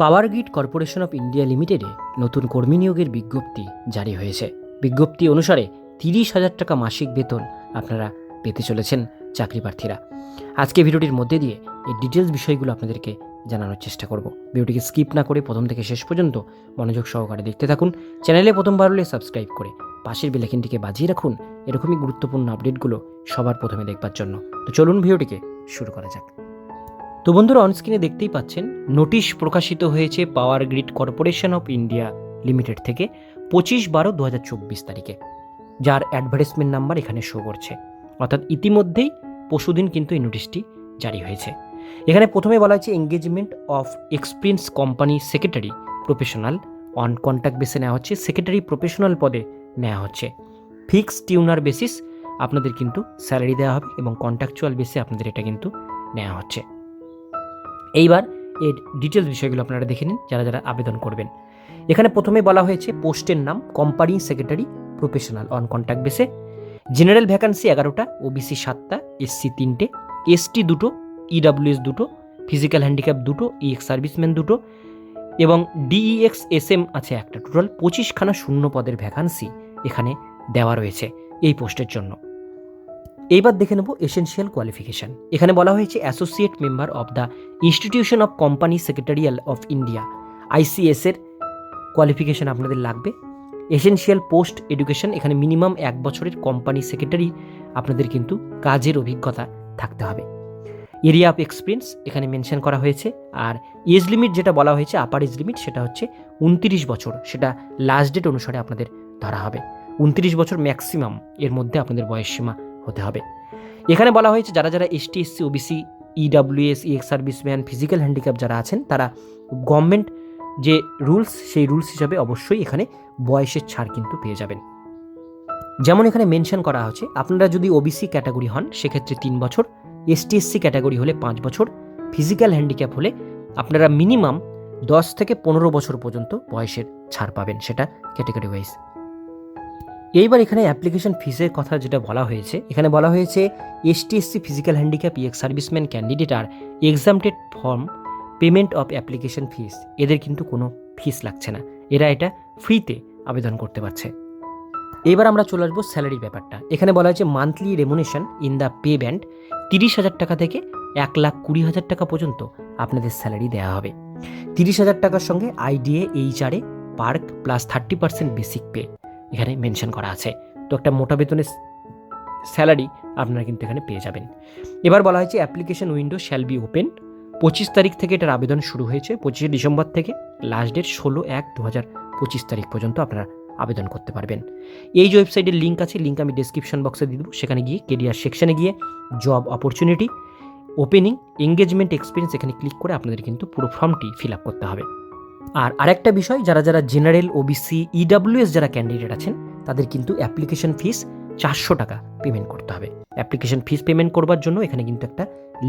Power grid corporation of India লিমিটেডে নতুন কর্মী নিয়োগের বিজ্ঞপ্তি জারি হয়েছে। বিজ্ঞপ্তি অনুসারে তিরিশ হাজার টাকা মাসিক বেতন আপনারা পেতে চলেছেন চাকরি প্রার্থীরা। আজকে ভিডিওটির মধ্যে দিয়ে এই ডিটেলস বিষয়গুলো আপনাদেরকে জানানোর চেষ্টা করব। ভিডিওটিকে স্কিপ না করে প্রথম থেকে শেষ পর্যন্ত মনোযোগ সহকারে দেখতে থাকুন। চ্যানেলে প্রথমবার হলে সাবস্ক্রাইব করে পাশের বেলাকিনটিকে বাজিয়ে রাখুন। এরকমই গুরুত্বপূর্ণ আপডেটগুলো সবার প্রথমে দেখবার জন্য। তো চলুন ভিডিওটিকে শুরু করা যাক। তো বন্ধুরা অনস্ক্রিনে দেখতেই পাচ্ছেন, নোটিশ প্রকাশিত হয়েছে power grid corporation of India limited থেকে পঁচিশ বারো দু তারিখে, যার অ্যাডভার্টাইজমেন্ট নাম্বার এখানে শো করছে। অর্থাৎ ইতিমধ্যেই পশুদিন কিন্তু এই নোটিশটি জারি হয়েছে। এখানে প্রথমে বলা হয়েছে engagement of experience company secretary professional on contact বেসে নেওয়া হচ্ছে সেক্রেটারি প্রফেশনাল পদে নেওয়া হচ্ছে। ফিক্স টিউনার বেসিস আপনাদের কিন্তু স্যালারি দেওয়া হবে এবং কন্ট্রাকচুয়াল বেসে আপনাদের এটা কিন্তু নেওয়া হচ্ছে। এইবার এর ডিটেলস বিষয়গুলো আপনারা দেখে নিন, যারা যারা আবেদন করবেন। এখানে প্রথমে বলা হয়েছে পোস্টের নাম company secretary professional on contact বেসে জেনারেল ভ্যাকান্সি এগারোটা ওবিসি সাতটা এসসি তিনটে এসটি দুটো ইডাব্লিউএস দুটো ফিজিক্যাল হ্যান্ডিক্যাপ দুটো ইএক্স সার্ভিসম্যান দুটো এবং ডিইএক্স এস এম আছে একটা। টোটাল পঁচিশখানা শূন্য পদের ভ্যাকান্সি এখানে দেওয়া রয়েছে এই পোস্টের জন্য। এইবার দেখে নেব এসেনশিয়াল কোয়ালিফিকেশন এখানে বলা হয়েছে associate member of the institution of company secretarial of India ICS এর কোয়ালিফিকেশন আপনাদের লাগবে। এসেনশিয়াল পোস্ট এডুকেশন এখানে মিনিমাম এক বছরের কোম্পানি সেক্রেটারি আপনাদের কিন্তু কাজের অভিজ্ঞতা থাকতে হবে। এরিয়া অফ এক্সপিরিয়েন্স এখানে মেনশন করা হয়েছে। আর এজ লিমিট যেটা বলা হয়েছে আপার এজ লিমিট সেটা হচ্ছে উনতিরিশ বছর। সেটা লাস্ট ডেট অনুসারে আপনাদের ধরা হবে। উনত্রিশ বছর ম্যাক্সিমাম এর মধ্যে আপনাদের বয়সসীমা হতে হবে। এখানে বলা হয়েছে, যারা যারা ST SC OBC EWS ex serviceman physical handicap যারা আছেন, তারা গভর্নমেন্ট যে রুলস সেই রুলস হিসাবে অবশ্যই এখানে বয়সের ছাড় কিন্তু পেয়ে যাবেন। যেমন এখানে মেনশন করা হচ্ছে আপনারা যদি ওবিসি ক্যাটাগরি হন, সেক্ষেত্রে তিন বছর এসটি এসসি ক্যাটাগরি হলে পাঁচ বছর ফিজিক্যাল হ্যান্ডিক্যাপ হলে আপনারা মিনিমাম দশ থেকে পনেরো বছর পর্যন্ত বয়সের ছাড় পাবেন সেটা ক্যাটাগরি ওয়াইজ এইবার এখানে অ্যাপ্লিকেশন ফিসের কথা যেটা বলা হয়েছে, এখানে বলা হয়েছে ST SC physical handicap ex serviceman candidate R exempted from payment of application fees এদের কিন্তু কোনো ফিস লাগছে না। এরা এটা ফ্রিতে আবেদন করতে পারছে। এবার আমরা চলে আসব স্যালারির ব্যাপারটা। এখানে বলা হয়েছে monthly remuneration in the pay band তিরিশ হাজার টাকা থেকে এক লাখ কুড়ি হাজার টাকা পর্যন্ত আপনাদের স্যালারি দেওয়া হবে। তিরিশ হাজার টাকার সঙ্গে IDA HRA perk plus thirty percent basic pay এখানে মেনশন করা আছে। তো একটা মোটা বেতনের স্যালারি আপনারা কিন্তু এখানে পেয়ে যাবেন। এবার বলা হয়েছে application window shall be open. পঁচিশ তারিখ থেকে এটার আবেদন শুরু হয়েছে, পঁচিশে ডিসেম্বর থেকে। লাস্ট ডেট ষোলো এক দু হাজার পঁচিশ তারিখ পর্যন্ত আপনারা আবেদন করতে পারবেন। এই যে ওয়েবসাইটের লিঙ্ক আছে, লিঙ্ক আমি ডিসক্রিপশন বক্সে দিয়ে দেবো। সেখানে গিয়ে কেরিয়ার সেকশনে গিয়ে job opportunity opening engagement experience এখানে ক্লিক করে আপনাদের কিন্তু পুরো ফর্মটি ফিল আপ করতে হবে। আর আরেকটা বিষয়, যারা যারা জেনারেল ওবিসি ইডাব্লিউএস যারা ক্যান্ডিডেট আছেন, তাদের কিন্তু অ্যাপ্লিকেশন ফিস চারশো টাকা পেমেন্ট করতে হবে। অ্যাপ্লিকেশন ফিস পেমেন্ট করবার জন্য এখানে কিন্তু একটা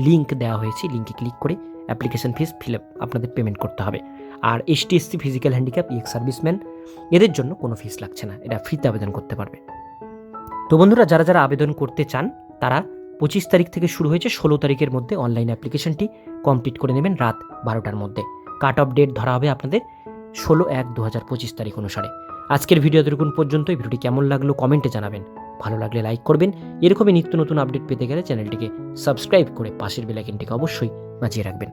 লিঙ্ক দেওয়া হয়েছে লিঙ্কে ক্লিক করে অ্যাপ্লিকেশন ফিস ফিল আপ আপনাদের পেমেন্ট করতে হবে। আর ST SC physical handicap ex serviceman এদের জন্য কোনো ফিস লাগছে না, এটা ফ্রিতে আবেদন করতে পারবে। তো বন্ধুরা, যারা যারা আবেদন করতে চান, তারা পঁচিশ তারিখ থেকে শুরু হয়েছে, ষোলো তারিখের মধ্যে অনলাইন অ্যাপ্লিকেশনটি কমপ্লিট করে নেবেন রাত বারোটার মধ্যে। কাট অফ ডেট ধরা হবে আপনাদের ষোলো এক দু হাজার পঁচিশ তারিখ অনুসারে। আজকের ভিডিও এতটুকুন পর্যন্ত এই ভিডিওটি কেমন লাগল কমেন্টে জানাবেন। ভালো লাগলে লাইক করবেন। এরকমই নিত্য নতুন আপডেট পেতে গেলে চ্যানেলটিকে সাবস্ক্রাইব করে পাশের বেলাইকেনটিকে অবশ্যই বাঁচিয়ে রাখবেন।